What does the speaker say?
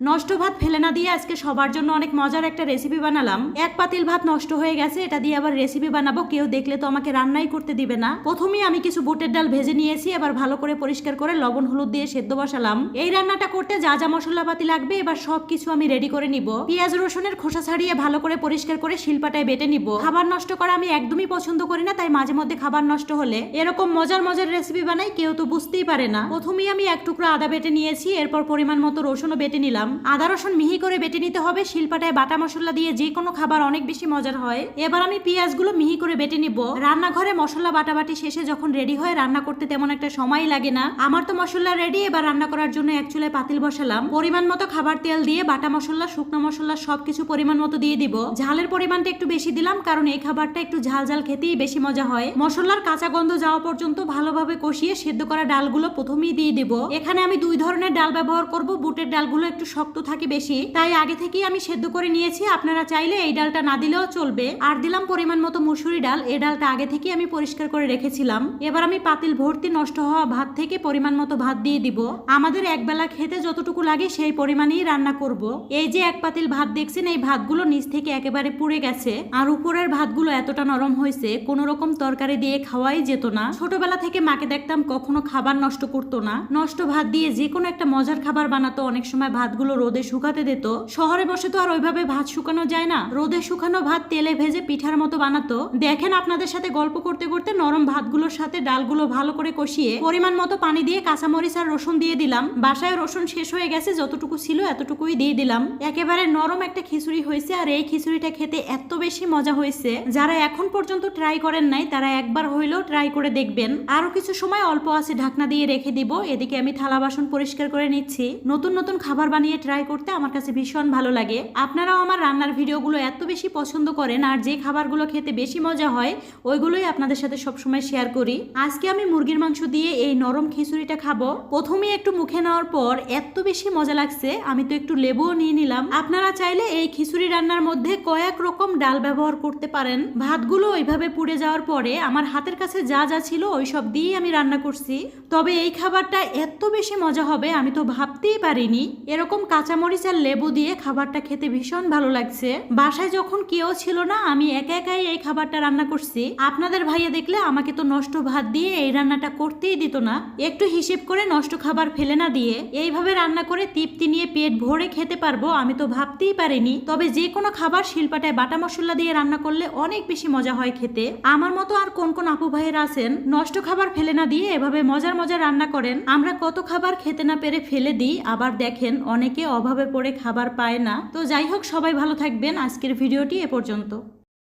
নষ্ট ভাত ফেলে না দিয়ে আজকে সবার জন্য অনেক মজার একটা রেসিপি বানালাম। এক পাতিল ভাত নষ্ট হয়ে গেছে, এটা দিয়ে আবার রেসিপি বানাবো। কেউ দেখলে তো আমাকে রান্নাই করতে দিবে না। প্রথমেই আমি কিছু বুটের ডাল ভেজে নিয়েছি, এবার ভালো করে পরিষ্কার করে লবণ, হলুদ দিয়ে সেদ্ধ বসালাম। এই রান্নাটা করতে যা যা মশলাপাতি লাগবে, এবার সব কিছু আমি রেডি করে নিব। পেঁয়াজ রসুনের খোসা ছাড়িয়ে ভালো করে পরিষ্কার করে শিলপাটায় বেটে নিব। খাবার নষ্ট করা আমি একদমই পছন্দ করি না, তাই মাঝে মধ্যে খাবার নষ্ট হলে এরকম মজার মজার রেসিপি বানাই কেউ তো বুঝতেই পারে না। প্রথমেই আমি এক টুকরো আদা বেটে নিয়েছি, এরপর পরিমাণ মতো রসুনও বেটে নিলাম। আদা, রসুন মিহি করে বেটে নিতে হবে। শিলপাটায় বাটা মশলা দিয়ে যে কোনো খাবার অনেক বেশি মজার হয়। এবার আমি পেঁয়াজগুলো মিহি করে বেটে নিব। রান্নাঘরে মশলা বাটাবাটি শেষে যখন রেডি হয় রান্না করতে তেমন একটা সময় লাগে না। আমার তো মশলা রেডি, এবার রান্না করার জন্য এক চুলায় পাতিল বসালাম। পরিমাণ মতো খাবার তেল দিয়ে বাটা মশলা, শুকনো মশলা সবকিছু পরিমাণ মতো দিয়ে দিব। ঝালের পরিমাণটা একটু বেশি দিলাম, কারণ এই খাবারটা একটু ঝাল ঝাল খেতেই বেশি মজা হয়। মশলার কাঁচা গন্ধ যাওয়া পর্যন্ত ভালোভাবে কষিয়ে সেদ্ধ করা ডালগুলো প্রথমেই দিয়ে দিব। এখানে আমি দুই ধরনের ডাল ব্যবহার করব। বুটের ডালগুলো একটু শক্ত থাকে বেশি, তাই আগে থেকেই আমি সেদ্ধ করে নিয়েছি। আপনারা চাইলে এই ডালটা না দিলেও চলবে। আর দিলাম পরিমাণ মতো মুসুরি ডাল এই ডালটা আগে থেকেই আমি পরিষ্কার করে রেখেছিলাম। এবার আমি পাতিল ভর্তি নষ্ট হওয়া ভাত থেকে পরিমাণ মতো ভাত দিয়ে দিব। আমাদের একবেলা খেতে যতটুকু লাগে সেই পরিমাণেই রান্না করব। এই যে এক পাতিল ভাত দেখছেন, এই ভাতগুলো নিচ থেকে একেবারে পুড়ে গেছে। আর উপরের ভাতগুলো এতটা নরম হয়েছে, কোনো রকম তরকারি দিয়ে খাওয়াই যেত না। ছোটবেলা থেকে মাকে দেখতাম কখনো খাবার নষ্ট করতো না। নষ্ট ভাত দিয়ে যে কোনো একটা মজার খাবার বানাতো, অনেক সময় ভাতগুলো রোদে শুকাতে দিত। শহরে বসে তো আর ওইভাবে ভাত শুকানো যায় না। রোদে শুকানো ভাত তেলে ভেজে পিঠার মতো বানাতো। দেখেন আপনাদের সাথে গল্প করতে করতে নরম ভাতগুলোর সাথে ডালগুলো ভালো করে কষিয়ে পরিমাণ মতো পানি দিয়ে কাঁচামরিচ আর রসুন দিয়ে দিলাম। বাসায় রসুন শেষ হয়ে গেছে, যতটুকু ছিল এতটুকুই দিয়ে দিলাম। একেবারে নরম একটা খিচুড়ি হয়েছে আর এই খিচুড়িটা খেতে এত বেশি মজা হয়েছে। যারা এখন পর্যন্ত ট্রাই করেন নাই, তারা একবার হইলেও ট্রাই করে দেখবেন। আরও কিছু সময় অল্প আছে, ঢাকনা দিয়ে রেখে দিব। এদিকে আমি থালা বাসন পরিষ্কার করে নিচ্ছি। নতুন নতুন খাবার বানিয়ে ট্রাই করতে আমার কাছে ভীষণ ভালো লাগে। আপনারাও আমার রান্নার ভিডিওগুলো এত বেশি পছন্দ করেন আর যে খাবারগুলো খেতে বেশি মজা হয়, ওইগুলোই আপনাদের সাথে সবসময় শেয়ার করি। আজকে আমি মুরগির মাংস দিয়ে এই নরম খিচুড়িটা খাব। প্রথমে একটু মুখে নেওয়ার পর এত বেশি মজা লাগছে, আমি তো একটু লেবুও নিয়ে নিলাম। আপনারা চাইলে এই খিচুড়ি রান্নার মধ্যে কয়েক রকম ডাল ব্যবহার করতে পারেন। ভাতগুলো ওইভাবে পুড়ে যাওয়ার পরে আমার হাতের কাছে যা যা ছিল ওই সব দিয়েই আমি রান্না করছি। তবে এই খাবারটা এত বেশি মজা হবে আমি তো ভাবতেই পারিনি। এরকম কাঁচামরিচ আর লেবু দিয়ে খাবারটা খেতে ভীষণ ভালো লাগছে। বাসায় যখন কেউ ছিল না, আমি একা একাই এই খাবারটা রান্না করছি। আপনাদের ভাইয়া দেখলে আমাকে তো নষ্ট ভাত দিয়ে এই রান্নাটা করতেই দিত না। একটু হিসেব করে নষ্ট খাবার ফেলে না দিয়ে এইভাবে রান্না করে তৃপ্তি নিয়ে পেট ভরে খেতে পারব আমি তো ভাবতেই পারিনি। তবে যে কোনো খাবার শিল্পাটায় বাটা মশলা দিয়ে রান্না করলে অনেক বেশি মজা হয় খেতে। আমার মতো আর কোন কোন আপু ভাইয়েরা আছেন? নষ্ট খাবার ফেলে না দিয়ে এভাবে মজার মজার রান্না করেন। আমরা কত খাবার খেতে না পেরে ফেলে দিই, আবার দেখেন অনেকে অভাবে পড়ে খাবার পায় না। তো যাই হোক, সবাই ভালো থাকবেন। আজকের ভিডিওটি এ পর্যন্ত।